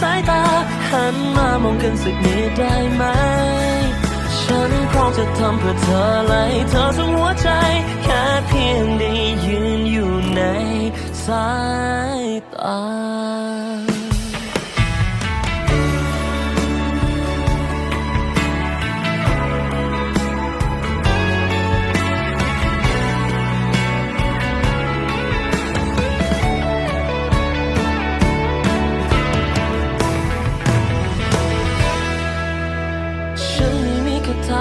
สายตา หันมามองกันสักนิดได้ไหม ฉันพร้อมจะทำเพื่อเธอเลยเธอทั้งหัวใจ แค่เพียงได้ยืนอยู่ในสายตา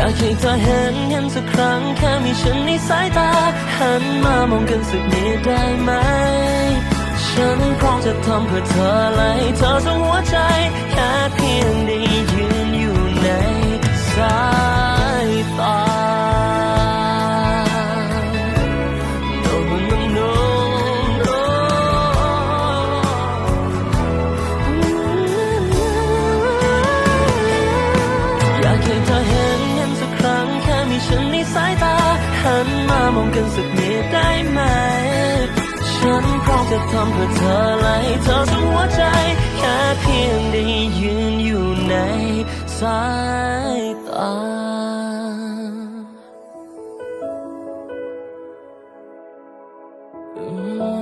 อยากให้เธอเห็นเห็นสักครั้ง แค่มีฉันในสายตา หันมามองกันสักนิดได้ไหม ฉันพร้อมจะทำเพื่อเธอเลยเธอทั้งหัวใจแค่เพียงด้ ฉันในสายตา หันมามองกันสักนิดได้ไหม ฉันพร้อมจะทำเพื่อเธอไลยเธอทุกหัวใจ แค่เพียงได้ยืนอยู่ในสายตา嗯。